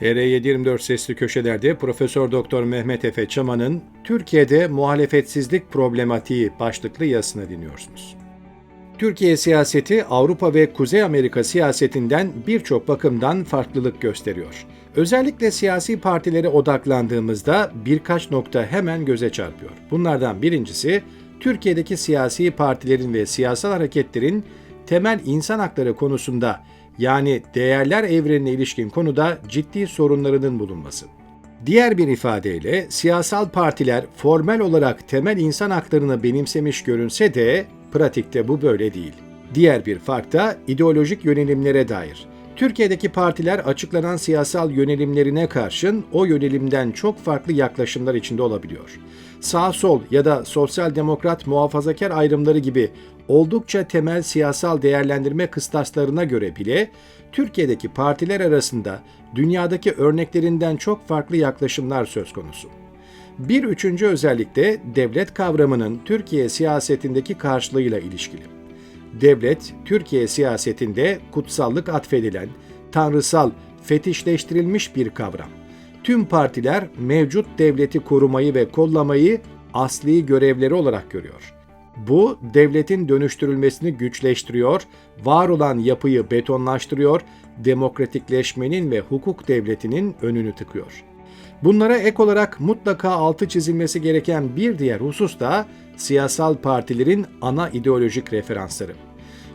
TR724 sesli köşelerde Profesör Doktor Mehmet Efe Çaman'ın Türkiye'de muhalefetsizlik problematiği başlıklı yazısını dinliyorsunuz. Türkiye siyaseti Avrupa ve Kuzey Amerika siyasetinden birçok bakımdan farklılık gösteriyor. Özellikle siyasi partilere odaklandığımızda birkaç nokta hemen göze çarpıyor. Bunlardan birincisi Türkiye'deki siyasi partilerin ve siyasal hareketlerin temel insan hakları konusunda yani değerler evrenine ilişkin konuda ciddi sorunlarının bulunması. Diğer bir ifadeyle siyasal partiler formel olarak temel insan haklarını benimsemiş görünse de pratikte bu böyle değil. Diğer bir fark da ideolojik yönelimlere dair. Türkiye'deki partiler açıklanan siyasal yönelimlerine karşın o yönelimden çok farklı yaklaşımlar içinde olabiliyor. Sağ sol ya da sosyal demokrat muhafazakar ayrımları gibi oldukça temel siyasal değerlendirme kıstaslarına göre bile Türkiye'deki partiler arasında dünyadaki örneklerinden çok farklı yaklaşımlar söz konusu. Bir üçüncü özellik de devlet kavramının Türkiye siyasetindeki karşılığıyla ilişkili. Devlet, Türkiye siyasetinde kutsallık atfedilen, tanrısal, fetişleştirilmiş bir kavram. Tüm partiler mevcut devleti korumayı ve kollamayı asli görevleri olarak görüyor. Bu devletin dönüştürülmesini güçleştiriyor, var olan yapıyı betonlaştırıyor, demokratikleşmenin ve hukuk devletinin önünü tıkıyor. Bunlara ek olarak mutlaka altı çizilmesi gereken bir diğer husus da siyasal partilerin ana ideolojik referansları.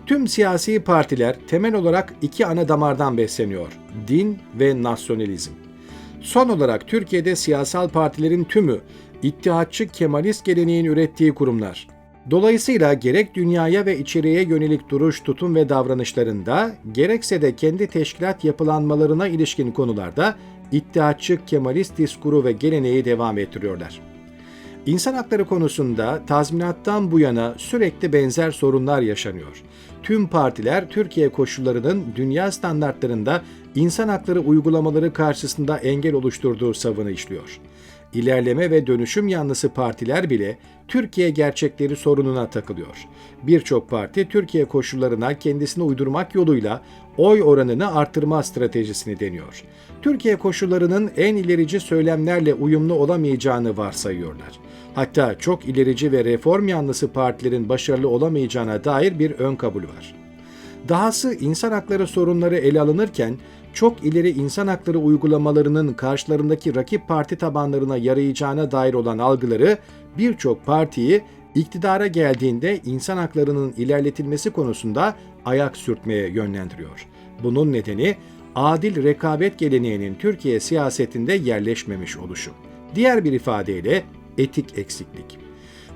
Tüm siyasi partiler temel olarak iki ana damardan besleniyor. Din ve nasyonalizm. Son olarak Türkiye'de siyasal partilerin tümü İttihatçı Kemalist geleneğin ürettiği kurumlar. Dolayısıyla gerek dünyaya ve içeriye yönelik duruş, tutum ve davranışlarında, gerekse de kendi teşkilat yapılanmalarına ilişkin konularda İttihatçı Kemalist diskuru ve geleneği devam ettiriyorlar. İnsan hakları konusunda tazminattan bu yana sürekli benzer sorunlar yaşanıyor. Tüm partiler Türkiye koşullarının dünya standartlarında insan hakları uygulamaları karşısında engel oluşturduğu savını işliyor. İlerleme ve dönüşüm yanlısı partiler bile Türkiye gerçekleri sorununa takılıyor. Birçok parti Türkiye koşullarına kendisini uydurmak yoluyla oy oranını artırma stratejisini deniyor. Türkiye koşullarının en ilerici söylemlerle uyumlu olamayacağını varsayıyorlar. Hatta çok ilerici ve reform yanlısı partilerin başarılı olamayacağına dair bir ön kabul var. Dahası insan hakları sorunları ele alınırken çok ileri insan hakları uygulamalarının karşılarındaki rakip parti tabanlarına yarayacağına dair olan algıları birçok partiyi iktidara geldiğinde insan haklarının ilerletilmesi konusunda ayak sürtmeye yönlendiriyor. Bunun nedeni adil rekabet geleneğinin Türkiye siyasetinde yerleşmemiş oluşu. Diğer bir ifadeyle etik eksiklik.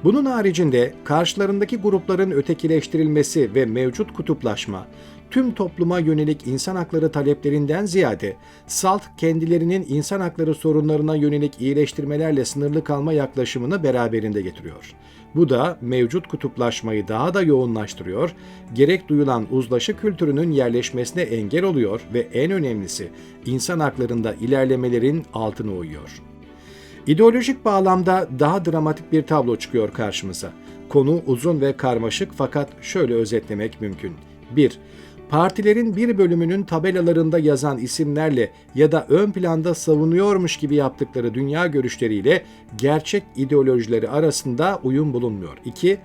Bunun haricinde karşılarındaki grupların ötekileştirilmesi ve mevcut kutuplaşma, tüm topluma yönelik insan hakları taleplerinden ziyade salt kendilerinin insan hakları sorunlarına yönelik iyileştirmelerle sınırlı kalma yaklaşımını beraberinde getiriyor. Bu da mevcut kutuplaşmayı daha da yoğunlaştırıyor, gerek duyulan uzlaşı kültürünün yerleşmesine engel oluyor ve en önemlisi insan haklarında ilerlemelerin altını oyuyor. İdeolojik bağlamda daha dramatik bir tablo çıkıyor karşımıza. Konu uzun ve karmaşık fakat şöyle özetlemek mümkün. 1. Partilerin bir bölümünün tabelalarında yazan isimlerle ya da ön planda savunuyormuş gibi yaptıkları dünya görüşleriyle gerçek ideolojileri arasında uyum bulunmuyor. 2.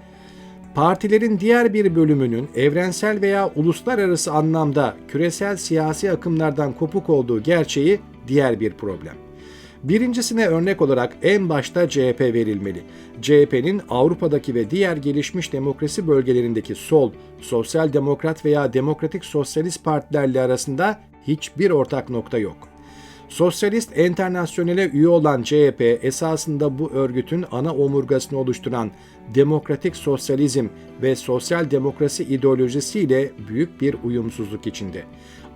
Partilerin diğer bir bölümünün evrensel veya uluslararası anlamda küresel siyasi akımlardan kopuk olduğu gerçeği diğer bir problem. Birincisine örnek olarak en başta CHP verilmeli. CHP'nin Avrupa'daki ve diğer gelişmiş demokrasi bölgelerindeki sol, sosyal demokrat veya demokratik sosyalist partilerle arasında hiçbir ortak nokta yok. Sosyalist Enternasyonel'e üye olan CHP esasında bu örgütün ana omurgasını oluşturan demokratik sosyalizm ve sosyal demokrasi ideolojisiyle büyük bir uyumsuzluk içinde.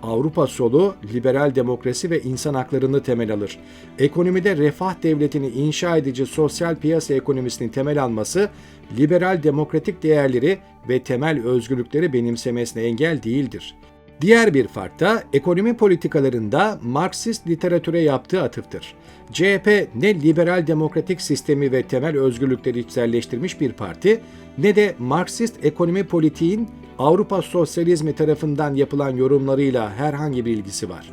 Avrupa solu liberal demokrasi ve insan haklarını temel alır. Ekonomide refah devletini inşa edici sosyal piyasa ekonomisini temel alması, liberal demokratik değerleri ve temel özgürlükleri benimsemesine engel değildir. Diğer bir fark da ekonomi politikalarında Marksist literatüre yaptığı atıftır. CHP ne liberal demokratik sistemi ve temel özgürlükleri içselleştirmiş bir parti ne de Marksist ekonomi politiğin Avrupa sosyalizmi tarafından yapılan yorumlarıyla herhangi bir ilgisi var.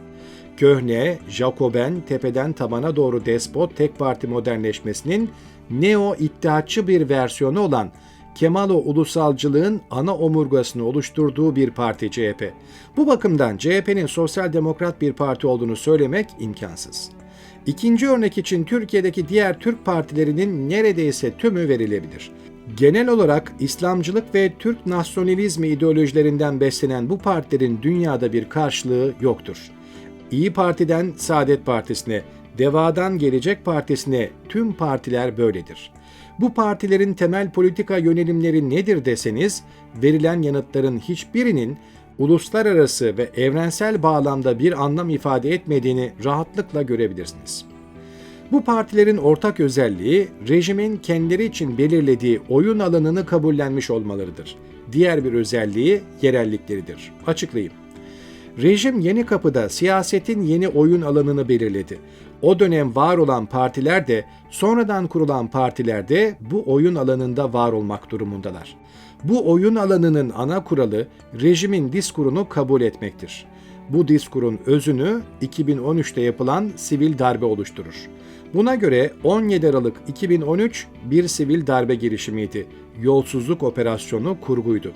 Köhne, Jacoben, tepeden tabana doğru despot tek parti modernleşmesinin neo-iddiatçı bir versiyonu olan Kemalo ulusalcılığın ana omurgasını oluşturduğu bir parti CHP. Bu bakımdan CHP'nin sosyal demokrat bir parti olduğunu söylemek imkansız. İkinci örnek için Türkiye'deki diğer Türk partilerinin neredeyse tümü verilebilir. Genel olarak İslamcılık ve Türk nasyonalizmi ideolojilerinden beslenen bu partilerin dünyada bir karşılığı yoktur. İyi Parti'den Saadet Partisi'ne, Deva'dan Gelecek Partisi'ne tüm partiler böyledir. Bu partilerin temel politika yönelimleri nedir deseniz, verilen yanıtların hiçbirinin uluslararası ve evrensel bağlamda bir anlam ifade etmediğini rahatlıkla görebilirsiniz. Bu partilerin ortak özelliği rejimin kendileri için belirlediği oyun alanını kabullenmiş olmalarıdır. Diğer bir özelliği yerellikleridir. Açıklayayım. Rejim Yeni Kapı'da siyasetin yeni oyun alanını belirledi. O dönem var olan partiler de sonradan kurulan partiler de bu oyun alanında var olmak durumundalar. Bu oyun alanının ana kuralı rejimin diskurunu kabul etmektir. Bu diskurun özünü 2013'te yapılan sivil darbe oluşturur. Buna göre 17 Aralık 2013 bir sivil darbe girişimiydi. Yolsuzluk operasyonu kurguydu.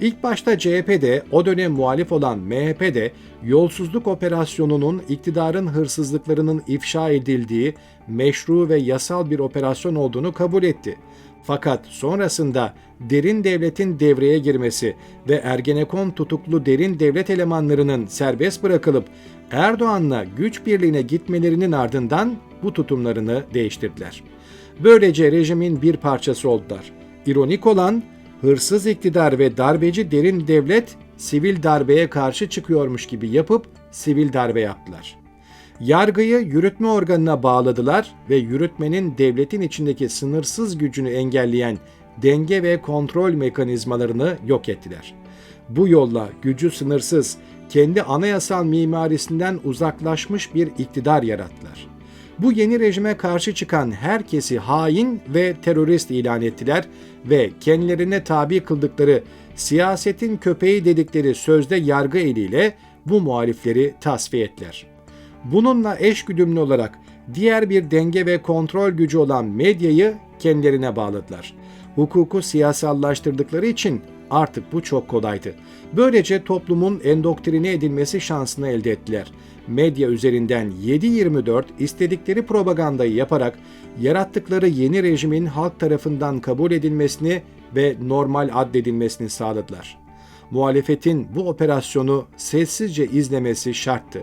İlk başta CHP'de, o dönem muhalif olan MHP'de yolsuzluk operasyonunun iktidarın hırsızlıklarının ifşa edildiği meşru ve yasal bir operasyon olduğunu kabul etti. Fakat sonrasında derin devletin devreye girmesi ve Ergenekon tutuklu derin devlet elemanlarının serbest bırakılıp Erdoğan'la güç birliğine gitmelerinin ardından bu tutumlarını değiştirdiler. Böylece rejimin bir parçası oldular. İronik olan hırsız iktidar ve darbeci derin devlet sivil darbeye karşı çıkıyormuş gibi yapıp sivil darbe yaptılar. Yargıyı yürütme organına bağladılar ve yürütmenin devletin içindeki sınırsız gücünü engelleyen denge ve kontrol mekanizmalarını yok ettiler. Bu yolla gücü sınırsız, kendi anayasal mimarisinden uzaklaşmış bir iktidar yarattılar. Bu yeni rejime karşı çıkan herkesi hain ve terörist ilan ettiler ve kendilerine tabi kıldıkları siyasetin köpeği dedikleri sözde yargı eliyle bu muhalifleri tasfiye ettiler. Bununla eşgüdümlü olarak diğer bir denge ve kontrol gücü olan medyayı kendilerine bağladılar. Hukuku siyasallaştırdıkları için artık bu çok kolaydı. Böylece toplumun endoktrine edilmesi şansını elde ettiler. Medya üzerinden 7-24 istedikleri propagandayı yaparak yarattıkları yeni rejimin halk tarafından kabul edilmesini ve normal addedilmesini sağladılar. Muhalefetin bu operasyonu sessizce izlemesi şarttı.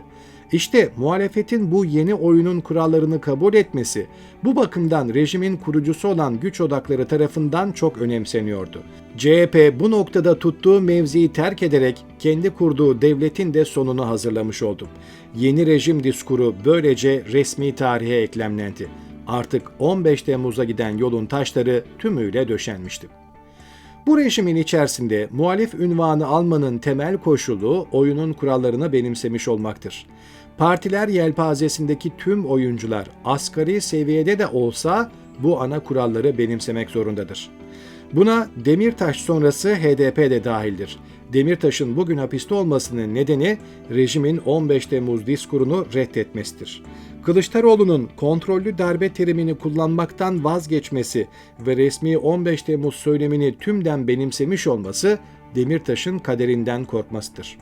İşte muhalefetin bu yeni oyunun kurallarını kabul etmesi bu bakımdan rejimin kurucusu olan güç odakları tarafından çok önemseniyordu. CHP bu noktada tuttuğu mevziyi terk ederek kendi kurduğu devletin de sonunu hazırlamış oldu. Yeni rejim diskuru böylece resmi tarihe eklemlendi. Artık 15 Temmuz'a giden yolun taşları tümüyle döşenmişti. Bu rejimin içerisinde muhalif ünvanı almanın temel koşulu oyunun kurallarını benimsemiş olmaktır. Partiler yelpazesindeki tüm oyuncular asgari seviyede de olsa bu ana kuralları benimsemek zorundadır. Buna Demirtaş sonrası HDP de dahildir. Demirtaş'ın bugün hapiste olmasının nedeni rejimin 15 Temmuz diskurunu reddetmesidir. Kılıçdaroğlu'nun kontrollü darbe terimini kullanmaktan vazgeçmesi ve resmi 15 Temmuz söylemini tümden benimsemiş olması Demirtaş'ın kaderinden korkmasıdır.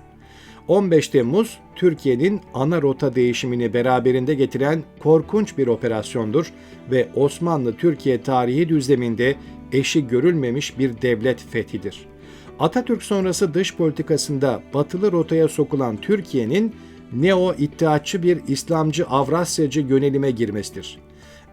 15 Temmuz Türkiye'nin ana rota değişimini beraberinde getiren korkunç bir operasyondur ve Osmanlı Türkiye tarihi düzleminde eşi görülmemiş bir devlet fethidir. Atatürk sonrası dış politikasında batılı rotaya sokulan Türkiye'nin neo iddiatçı bir İslamcı Avrasyacı yönelime girmesidir.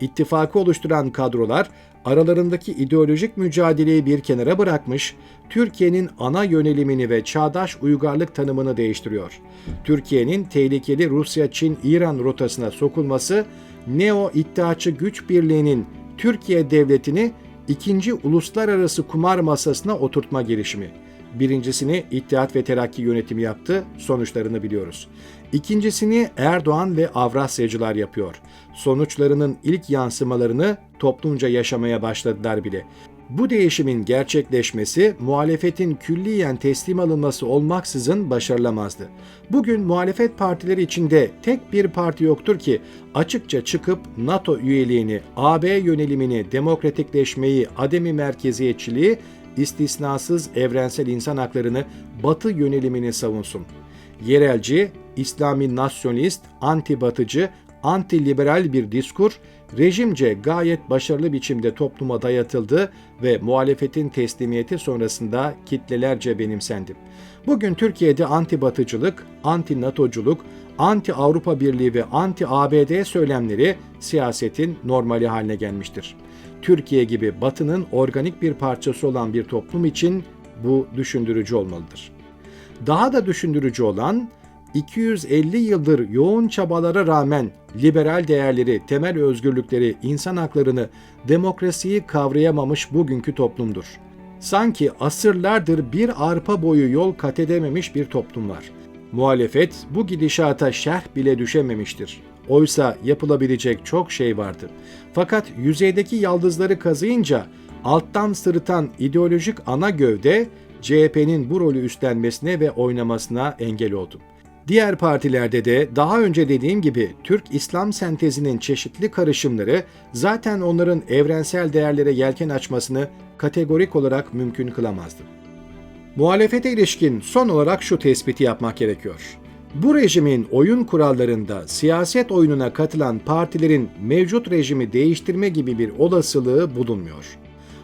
İttifakı oluşturan kadrolar aralarındaki ideolojik mücadeleyi bir kenara bırakmış, Türkiye'nin ana yönelimini ve çağdaş uygarlık tanımını değiştiriyor. Türkiye'nin tehlikeli Rusya-Çin-İran rotasına sokulması, neo iddiaçı güç birliğinin Türkiye devletini ikinci uluslararası kumar masasına oturtma girişimi. Birincisini İttihat ve Terakki yönetimi yaptı, sonuçlarını biliyoruz. İkincisini Erdoğan ve Avrasyacılar yapıyor. Sonuçlarının ilk yansımalarını toplumca yaşamaya başladılar bile. Bu değişimin gerçekleşmesi muhalefetin külliyen teslim alınması olmaksızın başarılamazdı. Bugün muhalefet partileri içinde tek bir parti yoktur ki açıkça çıkıp NATO üyeliğini, AB yönelimini, demokratikleşmeyi, ademi merkeziyetçiliği, istisnasız evrensel insan haklarını, batı yönelimini savunsun. Yerelci, İslami nasyonist, anti-batıcı, anti-liberal bir diskur rejimce gayet başarılı biçimde topluma dayatıldı ve muhalefetin teslimiyeti sonrasında kitlelerce benimsendi. Bugün Türkiye'de anti-batıcılık, anti-NATO'culuk, anti-Avrupa Birliği ve anti-ABD söylemleri siyasetin normali haline gelmiştir. Türkiye gibi Batı'nın organik bir parçası olan bir toplum için bu düşündürücü olmalıdır. Daha da düşündürücü olan 250 yıldır yoğun çabalara rağmen liberal değerleri, temel özgürlükleri, insan haklarını, demokrasiyi kavrayamamış bugünkü toplumdur. Sanki asırlardır bir arpa boyu yol kat edememiş bir toplum var. Muhalefet bu gidişata şerh bile düşememiştir. Oysa yapılabilecek çok şey vardı. Fakat yüzeydeki yaldızları kazıyınca alttan sırıtan ideolojik ana gövde CHP'nin bu rolü üstlenmesine ve oynamasına engel oldu. Diğer partilerde de daha önce dediğim gibi Türk-İslam sentezinin çeşitli karışımları zaten onların evrensel değerlere yelken açmasını kategorik olarak mümkün kılamazdı. Muhalefete ilişkin son olarak şu tespiti yapmak gerekiyor. Bu rejimin oyun kurallarında siyaset oyununa katılan partilerin mevcut rejimi değiştirme gibi bir olasılığı bulunmuyor.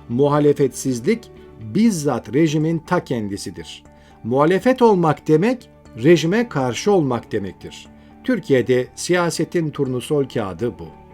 Muhalefetsizlik bizzat rejimin ta kendisidir. Muhalefet olmak demek rejime karşı olmak demektir. Türkiye'de siyasetin turnusol kağıdı bu.